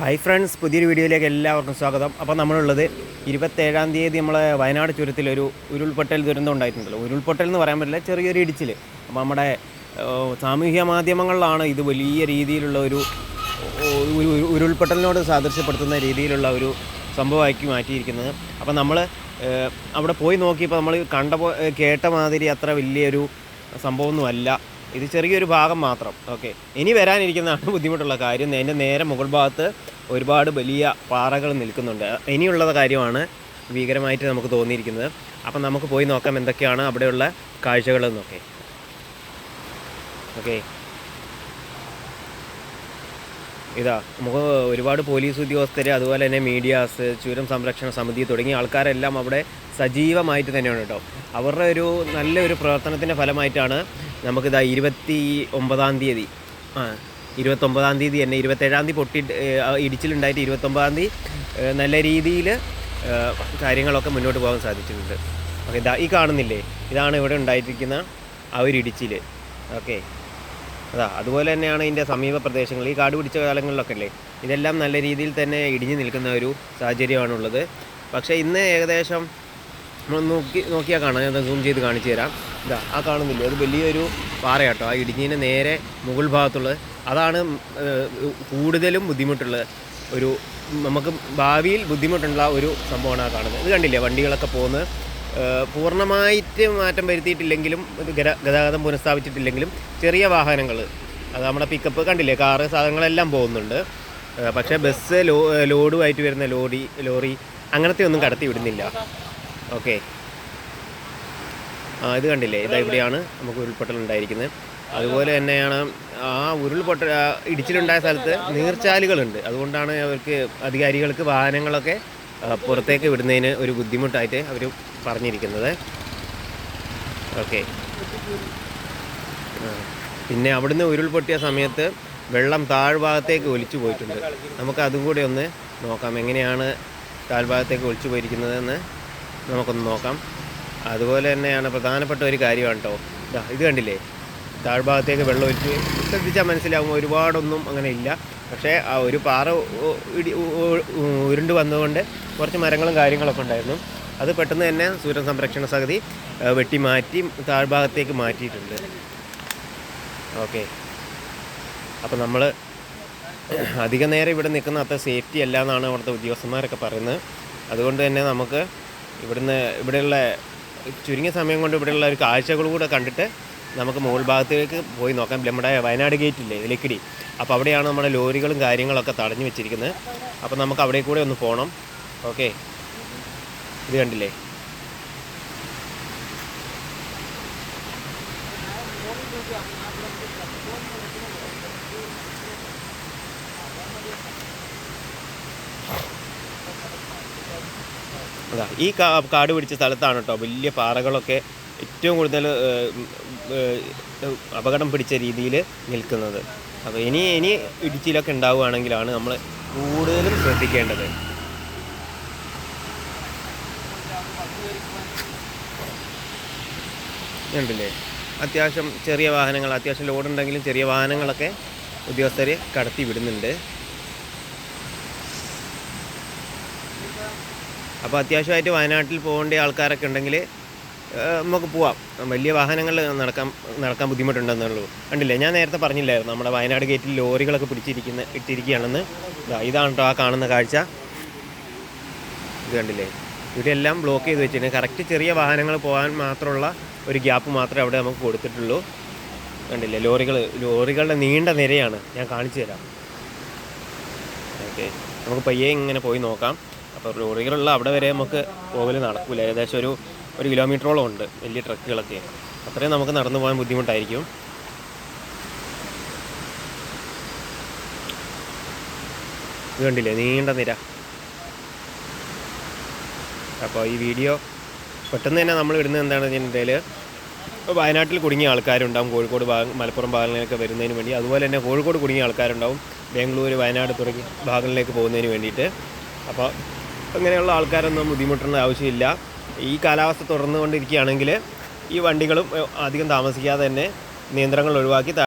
Hi friends പുതിയൊരു വീഡിയോയിലേക്ക് എല്ലാവർക്കും സ്വാഗതം. അപ്പോൾ നമ്മളുള്ളത് ഇരുപത്തേഴാം തീയതി നമ്മളെ വയനാട് ചുരത്തിൽ ഒരു ഉരുൾപൊട്ടൽ ദുരന്തം ഉണ്ടായിട്ടുണ്ടല്ലോ. ഉരുൾപൊട്ടൽ എന്ന് പറയാൻ പറ്റില്ല ചെറിയൊരു ഇടിച്ചിൽ അപ്പോൾ നമ്മുടെ സാമൂഹ്യ മാധ്യമങ്ങളിലാണ് ഇത് വലിയ രീതിയിലുള്ള ഒരു ഉരുൾപൊട്ടലിനോട് സാദൃശ്യപ്പെടുത്തുന്ന രീതിയിലുള്ള ഒരു സംഭവമാക്കി മാറ്റിയിരിക്കുന്നത്. അപ്പോൾ നമ്മൾ അവിടെ പോയി നോക്കിയപ്പോൾ നമ്മൾ കണ്ട കേട്ട മാതിരി അത്ര വലിയൊരു സംഭവമൊന്നുമല്ല. ഇത് ചെറിയൊരു ഭാഗം മാത്രം. ഓക്കെ ഇനി വരാനിരിക്കുന്നതാണ് ബുദ്ധിമുട്ടുള്ള കാര്യം എന്റെ നേരെ മുകൾ ഭാഗത്ത് ഒരുപാട് വലിയ പാറകൾ നിൽക്കുന്നുണ്ട്. ഇനിയുള്ള കാര്യമാണ് ഭീകരമായിട്ട് നമുക്ക് തോന്നിയിരിക്കുന്നത്. അപ്പം നമുക്ക് പോയി നോക്കാം എന്തൊക്കെയാണ് അവിടെയുള്ള കാഴ്ചകളെന്നൊക്കെ ഓക്കെ ഇതാ നമുക്ക് ഒരുപാട് പോലീസ് ഉദ്യോഗസ്ഥർ അതുപോലെ തന്നെ മീഡിയാസ് ചുരം സംരക്ഷണ സമിതി തുടങ്ങിയ ആൾക്കാരെല്ലാം അവിടെ സജീവമായിട്ട് തന്നെയാണ് കേട്ടോ. അവരുടെ ഒരു നല്ലൊരു പ്രവർത്തനത്തിന്റെ ഫലമായിട്ടാണ് നമുക്കിതാ ഇരുപത്തി ഒമ്പതാം തീയതി. ആ ഇരുപത്തൊമ്പതാം തീയതി തന്നെ ഇരുപത്തേഴാം തീയതി പൊട്ടി ഇടിച്ചിലുണ്ടായിട്ട് ഇരുപത്തൊമ്പതാം തീയതി നല്ല രീതിയിൽ കാര്യങ്ങളൊക്കെ മുന്നോട്ട് പോകാൻ സാധിച്ചിട്ടുണ്ട്. ഓക്കെ ഇതാ ഈ കാണുന്നില്ലേ? ഇതാണ് ഇവിടെ ഉണ്ടായിട്ടിരിക്കുന്ന ആ ഒരു ഇടിച്ചിൽ ഓക്കെ. അതാ അതുപോലെ തന്നെയാണ് ഇതിന്റെ സമീപ പ്രദേശങ്ങൾ. ഈ കാട് പിടിച്ച കാലങ്ങളിലൊക്കെ അല്ലേ? ഇതെല്ലാം നല്ല രീതിയിൽ തന്നെ ഇടിഞ്ഞു നിൽക്കുന്ന ഒരു സാഹചര്യമാണുള്ളത്. പക്ഷേ ഇന്ന് ഏകദേശം നമ്മൾ നോക്കി നോക്കിയാൽ കാണാം. ഞാൻ സൂം ചെയ്ത് കാണിച്ചു തരാം. ഇതാ ആ കാണുന്നില്ലേ? അത് വലിയൊരു പാറയാട്ടോ. ആ ഇടിഞ്ഞിന് നേരെ മുകൾ ഭാഗത്തുള്ളത്. അതാണ് കൂടുതലും ബുദ്ധിമുട്ടുള്ളത്. ഒരു നമുക്ക് ഭാവിയിൽ ബുദ്ധിമുട്ടുള്ള ഒരു സംഭവമാണ് ആ കാണുന്നത്. ഇത് കണ്ടില്ലേ? വണ്ടികളൊക്കെ പോകുന്നത് പൂർണമായിട്ട് മാറ്റം വരുത്തിയിട്ടില്ലെങ്കിലും ഗതാഗതം പുനഃസ്ഥാപിച്ചിട്ടില്ലെങ്കിലും ചെറിയ വാഹനങ്ങൾ അത് നമ്മുടെ പിക്കപ്പ് കണ്ടില്ലേ? കാറ് സാധനങ്ങളെല്ലാം പോകുന്നുണ്ട്. പക്ഷേ ബസ് ലോ ലോഡുമായിട്ട് വരുന്ന ലോറി ലോറി അങ്ങനത്തെ ഒന്നും കടത്തി വിടുന്നില്ല. ഓക്കെ. ഇത് കണ്ടില്ലേ? ഇതാ ഇവിടെയാണ് നമുക്ക് ഉരുൾപൊട്ടൽ ഉണ്ടായിരിക്കുന്നത്. അതുപോലെ തന്നെയാണ് ആ ഉരുൾപൊട്ട ഇടിച്ചിലുണ്ടായ സ്ഥലത്ത് നീർച്ചാലുകളുണ്ട്. അതുകൊണ്ടാണ് അവർക്ക് അധികാരികൾക്ക് വാഹനങ്ങളൊക്കെ പുറത്തേക്ക് വിടുന്നതിന് ഒരു ബുദ്ധിമുട്ടായിട്ട് അവർ പറഞ്ഞിരിക്കുന്നത്. ഓക്കെ. പിന്നെ അവിടുന്ന് ഉരുൾപൊട്ടിയ സമയത്ത് വെള്ളം താഴ്ഭാഗത്തേക്ക് ഒലിച്ചു പോയിട്ടുണ്ട്. നമുക്ക് അതും കൂടി ഒന്ന് നോക്കാം. എങ്ങനെയാണ് താഴ്ഭാഗത്തേക്ക് ഒലിച്ചു പോയിരിക്കുന്നതെന്ന് നമുക്കൊന്ന് നോക്കാം. അതുപോലെ തന്നെയാണ് പ്രധാനപ്പെട്ട ഒരു കാര്യമാണ് കേട്ടോ ഇത് കണ്ടില്ലേ? താഴ്ഭാഗത്തേക്ക് വെള്ളം ഒഴിച്ച് ശ്രദ്ധിച്ചാൽ മനസ്സിലാവും ഒരുപാടൊന്നും അങ്ങനെ ഇല്ല. പക്ഷേ ആ ഒരു പാറ ഇടി ഉരുണ്ട് വന്നതുകൊണ്ട് കുറച്ച് മരങ്ങളും കാര്യങ്ങളൊക്കെ ഉണ്ടായിരുന്നു. അത് പെട്ടെന്ന് തന്നെ സൂര്യൻ സംരക്ഷണ സമിതി വെട്ടി മാറ്റി താഴ്ഭാഗത്തേക്ക് മാറ്റിയിട്ടുണ്ട്. ഓക്കെ. അപ്പോൾ നമ്മൾ അധിക നേരം ഇവിടെ നിൽക്കുന്ന അത്ര സേഫ്റ്റി അല്ല എന്നാണ് അവിടുത്തെ ഉദ്യോഗസ്ഥന്മാരൊക്കെ പറയുന്നത്. അതുകൊണ്ട് തന്നെ നമുക്ക് ഇവിടുന്ന് ഇവിടെയുള്ള ചുരുങ്ങിയ സമയം കൊണ്ട് ഇവിടെയുള്ള ഒരു കാഴ്ചകൾ കൂടെ കണ്ടിട്ട് നമുക്ക് മുകൾ ഭാഗത്തേക്ക് പോയി നോക്കാം. നമ്മുടെ വയനാട് ഗേറ്റ് ഇല്ലേ ഇലക്കിടി അപ്പോൾ അവിടെയാണ് നമ്മുടെ ലോറികളും കാര്യങ്ങളൊക്കെ തടഞ്ഞു വെച്ചിരിക്കുന്നത്. അപ്പോൾ നമുക്ക് അവിടെ കൂടെ ഒന്ന് പോകണം ഓക്കെ. ഇത് കണ്ടില്ലേ? അതാ ഈ കാട് പിടിച്ച സ്ഥലത്താണ് കേട്ടോ വലിയ പാറകളൊക്കെ ഏറ്റവും കൂടുതൽ അപകടം പിടിച്ച രീതിയിൽ നിൽക്കുന്നത്. അപ്പോൾ ഇനി ഇനി ഇടിച്ചിലൊക്കെ ഉണ്ടാവുകയാണെങ്കിലാണ് നമ്മൾ കൂടുതലും ശ്രദ്ധിക്കേണ്ടത്. ഉണ്ടല്ലേ? അത്യാവശ്യം ചെറിയ വാഹനങ്ങൾ അത്യാവശ്യം ലോഡുണ്ടെങ്കിലും ചെറിയ വാഹനങ്ങളൊക്കെ ഉദ്യോഗസ്ഥർ കടത്തി വിടുന്നുണ്ട്. അപ്പോൾ അത്യാവശ്യമായിട്ട് വയനാട്ടിൽ പോകേണ്ട ആൾക്കാരൊക്കെ ഉണ്ടെങ്കിൽ നമുക്ക് പോവാം. വലിയ വാഹനങ്ങൾ നടക്കാൻ നടക്കാൻ ബുദ്ധിമുട്ടുണ്ടെന്നുള്ളൂ. കണ്ടില്ലേ? ഞാൻ നേരത്തെ പറഞ്ഞില്ലായിരുന്നു. നമ്മുടെ വയനാട് ഗേറ്റിൽ ലോറികളൊക്കെ പിടിച്ചിരിക്കുന്ന ഇട്ടിരിക്കുകയാണെന്ന്. ഇതാണ് കേട്ടോ ആ കാണുന്ന കാഴ്ച. ഇത് കണ്ടില്ലേ? ഇവിടെയെല്ലാം ബ്ലോക്ക് ചെയ്ത് വെച്ചിട്ടുണ്ട്. കറക്റ്റ് ചെറിയ വാഹനങ്ങൾ പോകാൻ മാത്രമുള്ള ഒരു ഗ്യാപ്പ് മാത്രമേ അവിടെ നമുക്ക് കൊടുത്തിട്ടുള്ളൂ. കണ്ടില്ലേ? ലോറികൾ ലോറികളുടെ നീണ്ട നിരയാണ്. ഞാൻ കാണിച്ചു തരാം. ഓക്കെ. നമുക്ക് പയ്യെ ഇങ്ങനെ പോയി നോക്കാം. അപ്പോൾ ലോറികളുള്ള അവിടെ വരെ നമുക്ക് പോകൽ നടക്കില്ല. ഏകദേശം ഒരു ഒരു കിലോമീറ്ററോളം ഉണ്ട് വലിയ ട്രക്കുകളൊക്കെ. അത്രയും നമുക്ക് നടന്നു പോകാൻ ബുദ്ധിമുട്ടായിരിക്കും. ഇത് കണ്ടില്ലേ? നീണ്ട നിര. അപ്പോൾ ഈ വീഡിയോ പെട്ടെന്ന് തന്നെ നമ്മൾ ഇടുന്നത് എന്താണെന്ന് വെച്ചിട്ടുണ്ടെങ്കിൽ ഇപ്പോൾ വയനാട്ടിൽ കുടുങ്ങിയ ആൾക്കാരുണ്ടാവും. കോഴിക്കോട് ഭാഗം മലപ്പുറം ഭാഗങ്ങളിലേക്ക് വരുന്നതിന് വേണ്ടി. അതുപോലെ തന്നെ കോഴിക്കോട് കുടുങ്ങിയ ആൾക്കാരുണ്ടാവും. ബാംഗ്ലൂർ വയനാട് തുടങ്ങിയ ഭാഗങ്ങളിലേക്ക് പോകുന്നതിന് വേണ്ടിയിട്ട്. അപ്പോൾ അങ്ങനെയുള്ള ആൾക്കാരൊന്നും ബുദ്ധിമുട്ടേണ്ട ആവശ്യമില്ല. ഈ കാലാവസ്ഥ തുടർന്നുകൊണ്ടിരിക്കുകയാണെങ്കിൽ ഈ വണ്ടികളും അധികം താമസിക്കാതെ തന്നെ നിയന്ത്രണങ്ങൾ ഒഴിവാക്കി